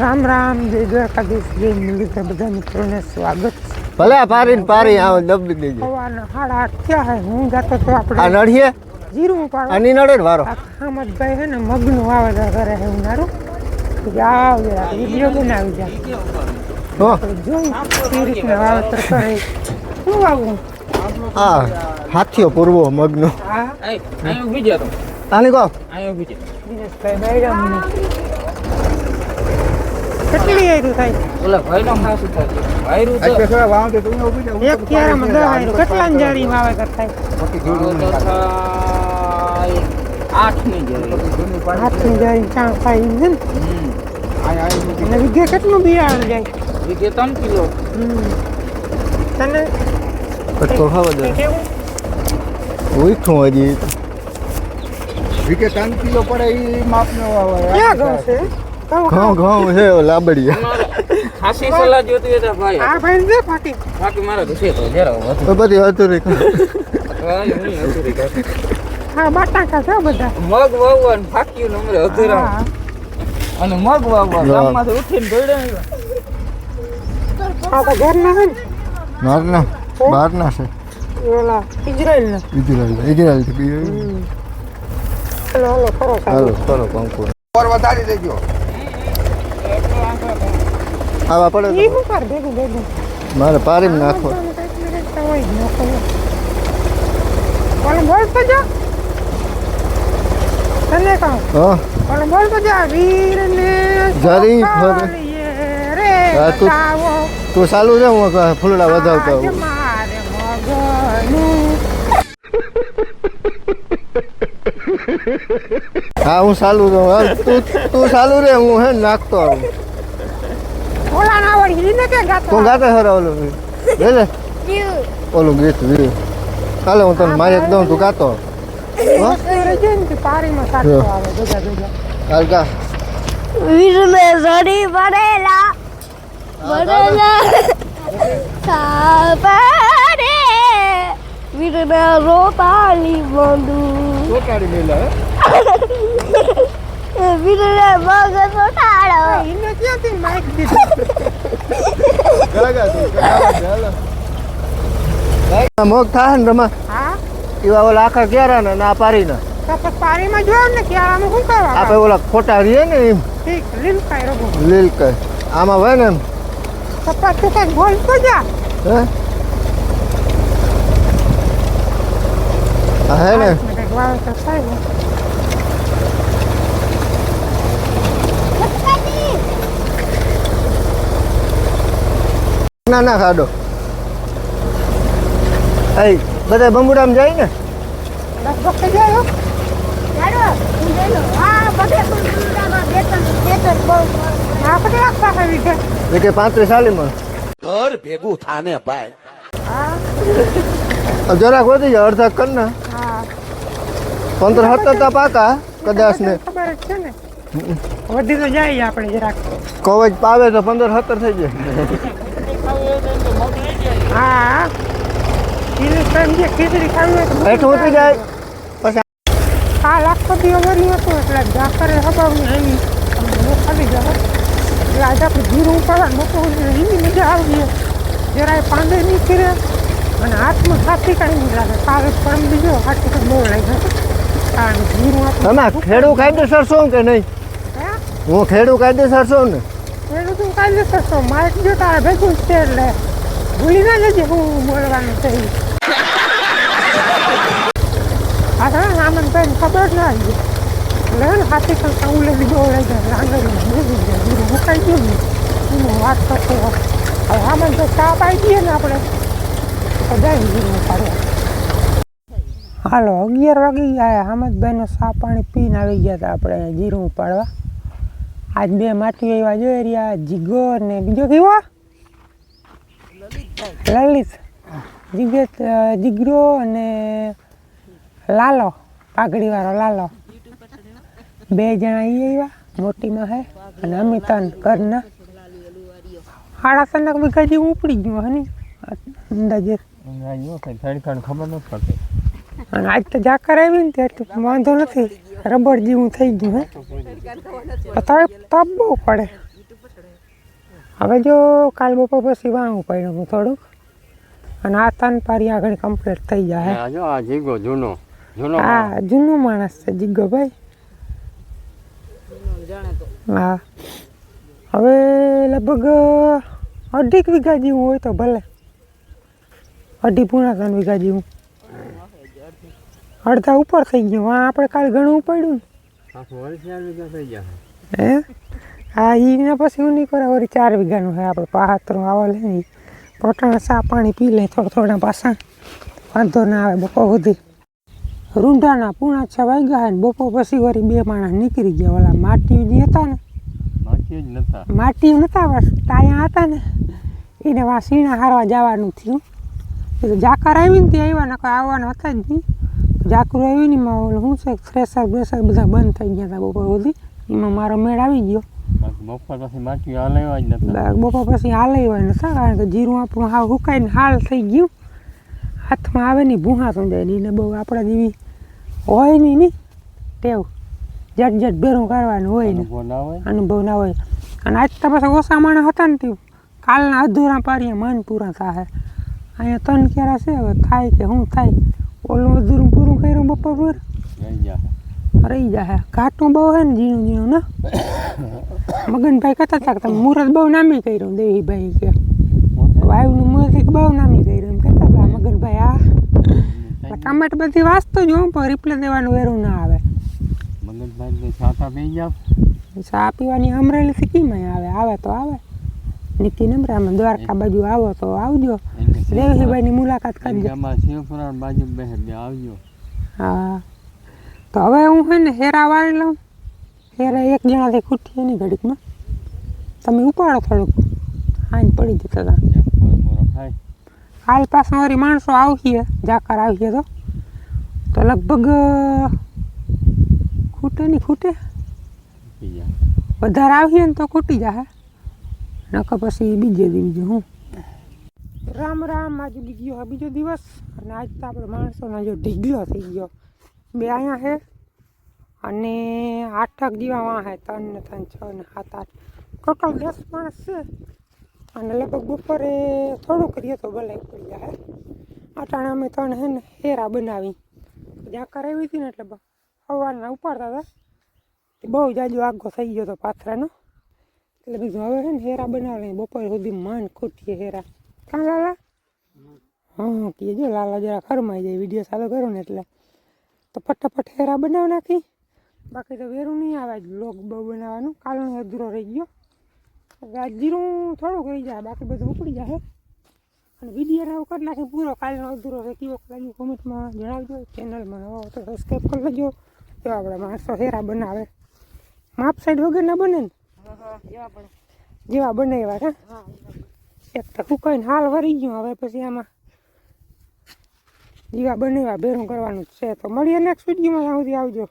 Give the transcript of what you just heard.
રામ રામ જય દ્વારકાધીશ જય મુરલીધર બધા મિત્રોને સ્વાગત. છે ભલે પારી ને પારી આવો દબી દેજો. સવારના હાડા ક્યાં થયા હે? હું જાતો તો આ નડીએ જીરું પાડવા આની નડે વારો? આમ જ ગઈ હે ને મગનું વાવેતર કરે હે ઉનાળું. જાવ જરા વિડિયો બનાવી જા. હો. આપણે જોઈ કઈ રીતના વાવેતર કરે. શું વાવું? આ હાથીઓ પૂરવો મગનો. હા? અહીં ઊભી જા તો. આની કહો. અહીં ઊભી જા. દિનેશભાઈ બેડા મને કેટલી આયરું થાય? ઓલા ભાઈ નો ખાસ થાય. આયરું તો એક ક્યારામાં દસ આયરું. કેટલા અંજારી વાવેતર થાય? તો થાય આઠની જેવી હાથની જારી ચાણ થાય એમ છે ને? હમ. અને વિઘે કેટલું બિયારણ જાય? વિગે 3 કિલો. હમ. તને? કટકો ખાવા દે. ઉઠું હજી. વિકે 3 કિલો પડે એ માપનો આવે ક્યાં છે ઘઉં ઘઉં છે લાબડી ખાસી સલાહ જોતી હોય તો ભાઈ. આ ભાઈ દે ફાટી. બાકી મારે ઘસે તો જરા તો બધી અધૂરી હા બટાકા છે બધા. મગ વાવવા ને ફાક્યું ને અમરે અધૂરા અને મગ વાવવા ગામમાંથી ઉઠીને દોડ્યા આ તો ઘરના છે ને. મારના બહારના છે. ઓલા ઇઝરાયલના ઇઝરાયલ ઇઝરાયલથી. હાલો હાલો ખરો કરો કંકુ વધારી દેજો. આવા પડે તો કર ભેગું ભેગું. મારે પારી નાખો. બોલ તો જા. તને કહું? હા. બોલ તો જા. વીરને જરી સોપારીએ રે તું- ચાલુ હું ફૂલડા વધાવતો મારે હા હું ચાલુ છું હા, તું તું ચાલુ રે હું હે નાખતો આવું. ઓલા ના વળી ઈને કે ગાતો. તું ગાતો હર ઓલું લે લે. ઓલું ગીત વી. હાલે હું તને માયક દઉં તું ગાતો. પારીમાં સાચો આવે ભેગા ભેગા. હાલ ગા વીરને સડી પડેલા પડેલા સાપરે વીરને રોપાલી બંધુ વીરને મગ સોટાડો ઈને ક્યાંથી માઇક દીધું? ગાગા મોગ થાય ને રમા. હા? એવા ઓલા આખા ક્યારા ને ના પારી ને પારીમાં જોયો ને કે શું કરવા આપણે ઓલા ખોટા રહીએ ને એમ. લીલ કે આમાં હોય ને એમ. તો પછી તું જા. હે? હે ને કંઈક વાવેતર થાય ને ના ખાડો. એ બધા બંબુડામ જાય ને? પાંત્રીસ સાલીમાં ઘર ભેગું થાને ભાઈ. જરાક વધી જાય અડધા કર ને પંદર સત્તર તા પાકા કદાચ ને. ખબર છે ને. વધી તો જાય આપણે જરાક. કવચ પાવે તો પંદર સત્તર થઈ જાય. હા. ખીચડી ખાવી હોય તો ઉતરી જાય. પછી આ લાખો દી અવર્યું હતું એટલે જાકરે હબાવની આવી અમને ખાલી જાય એટલે આજે આપણે જીરું ઉપાડવા મોટું એની મજા આવી જરાય પાંદે નહીં ફીરે. અને હાથમાં સાથી કાંઈ નહીં લાગે. પરમ બીજો હાથી બહુ લાગે કારણ જીરું આપણે તમે ખેડૂ કાયદેસર છો કે નહીં? હે? હું ખેડૂ કાયદેસર છું ને? ખેડૂત તું કાયદેસર છો. માર્ક જો તારે ભેગું છે એટલે ભૂલી ના લેજે હું બોલવાનું છે. હા આ આમન આનંદ ખબર ના આવી. એટલે હે હાથી કરતા ઉલેલી ભેગી જાય જીરું મુકાઈ ગયું ને. એનું વાત કરતો. હવે આમન તો ચા આવી દઈએ ને આપણે બધા જીરું ઉપાડવા હાલો, અગિયાર વાગી ગયા. હામદભાઈનો ચા પાણી પીને આવી ગયા હતા. આપણે જીરું ઉપાડવા. આજ બે માથું એવા જોઈ રહ્યા જીગો ને બીજો કેવો? લલિત. જીગત અ, જીગરો અને લાલો પાઘડીવાળો લાલો. બે જણા એ આવ્યા મોટીમાં હે અને અમિતન ઘરના. સાડા ત્રણ વીઘા જેવું ઉપડી ગયું હની અંદાજે. ખબર નથી પડતી. અને આજ તો જાકર આવી ને ત્યાં વાંધો નથી. રબર જેવું થઈ ગયું હે. તો તાપ બહુ પડે. હવે જો કાલ બપોર પછી વાં પડ્યું હું થોડુંક. અને આ તન પારી આગળ કમ્પ્લીટ થઈ જાય જો આ જીગો જૂનો. જૂનો હા જૂનો માણસ છે જીગો ભાઈ. હા. હવે લગભગ અઢીક વીઘા જેવું હોય તો ભલે. અઢી પૂણા ત્રણ વીઘા જેવું. અડધા ઉપર થઈ ગયો. વાં આપણે કાલ ઘણું પડ્યું ને. હે? હા એને પછી હું નહીં કરે વળી ચાર વીઘાનું છે આપણે. પાહતરું આવા લે ને પોટાણા સા પાણી પી લે થોડા થોડા પાછા વાંધો ના આવે બપોર સુધી. રૂંઢાના પૂણા છ વાગ્યા હે ને બપોર પછી વળી બે માણસ નીકળી ગયા. ઓલા માટી જે હતા ને. માટી નતા. બસ ટાયા હતા ને. એને વા સીણા હારવા જવાનું થયું. જાકર આવી ત્યાં આવ્યા નકર આવવાના હતા જ નહીં. જાકર આવ્યું ને એમાં ઓલું શું છે ફ્રેશર બ્રેશર બધા બંધ થઈ ગયા હતા બપોર સુધી. એમાં મારો મેળ આવી ગયો. બપોર પછી હલાવ્યા જ નતા. બપોર પછી હાલે હોય નતા કારણ કે જીરું આપણું હાવ હુકાઈને હાલ થઈ ગયું. હાથમાં આવે ને ભૂહા સમજાય ને એને બહુ આપણા જેવી હોય નહીં નહીં ટેવ. જટ જટ ભેરું કરવાનું હોય ને. અનુભવ ના હોય? અનુભવ ના હોય. અને આજ તો પાછા ઓછા માણસ હતા ને તે. કાલના અધૂરા પાડીએ મન પૂરા થાય અહીંયા ત્રણ કેરા છે? હવે થાય કે શું થાય? ઓલું અધૂરું પૂરું કર્યું બપોર પર રહી જા હે. જાય બહુ હે ને ઝીણું ઝીણું ને? મગનભાઈ કહેતા હતા કે તમે મુહૂર્ત બહુ નામી કર્યું દેવીભાઈ કે. વાયુનું મુહૂર્ત બહુ નામી કર્યું એમ કહેતા હતા મગનભાઈ આ ટમેટ બધી વાંચતો જ હું પણ રિપ્લે દેવાનું વેરું ના આવે. મગનભાઈ છાતા પી જાવ ચા પીવાની અમરેલીથી કીમાં આવે? આવે તો આવે. નિકી નમરામાં દ્વારકા બાજુ આવો તો આવજો. દેવજીભાઈની મુલાકાત કરજો બાજુ બે આવજો. હા. તો હવે હું છે ને હેરા વાળી લઉં. હેરા એક જણાથી ખૂટી એની ઘડીકમાં. તમે ઉપાડો થોડુંક. હાંજ પડી જતા હતા હાલ પાછા વળી માણસો આવશે. જાકાર આવીએ તો. તો લગભગ ખૂટે નહીં ખૂટે. વધારે આવીએ ને તો ખૂટી જાય નકર પછી બીજે બીજું હું રામ રામ, આજે બીજો આ બીજો દિવસ અને આજ તો આપણે માણસોનો જો ઢીગલો થઈ ગયો. બે અહીંયા છે અને આઠક જેવા વાં છે ત્રણ ને ત્રણ, છ ને સાત, આઠ. ટોટલ દસ માણસ છે. અને લગભગ બપોરે થોડું કરીએ તો ભલે પડી જાય અટાણે અમે ત્રણ છે ને હેરા બનાવી. જાકર આવી હતી ને એટલે સવારના ઉપાડતા હતા. બહુ જાજો આગો થઈ ગયો હતો પાથરાનો. એટલે બીજું હવે છે ને હેરા બનાવે બપોર સુધી માંડ ખૂટીએ હેરા. કાં લાલા હા કે જો લાલા જરા ખરમાઈ જાય વીડિયો ચાલુ કરો ને એટલે. તો ફટાફટ હેરા બનાવી નાખી. બાકી તો વેરું નહીં આવે લોક બહુ બનાવવાનું. કાલનો અધૂરો રહી ગયો. જીરું થોડુંક રહી જાય બાકી બધું ઉપડી જાય. અને વીડિયો એવું કરી નાખી પૂરો કાલનો અધૂરો રહી. ગયો લાગ્યો કોમેન્ટમાં જણાવજો ચેનલમાં હો તો સબસ્ક્રાઈબ કરી લેજો. તો આપણા માણસો હેરા બનાવે. માપ સાઈડ વગરના બને ને? જેવા બને એવા હા એક તો ફૂકાઈને હાલ વરી ગયું. હવે પછી આમાં જીવા બનેવા ભેરું કરવાનું છે. તો મળીએ નેક્સ્ટ વિડીયોમાં ત્યાં સુધી આવજો.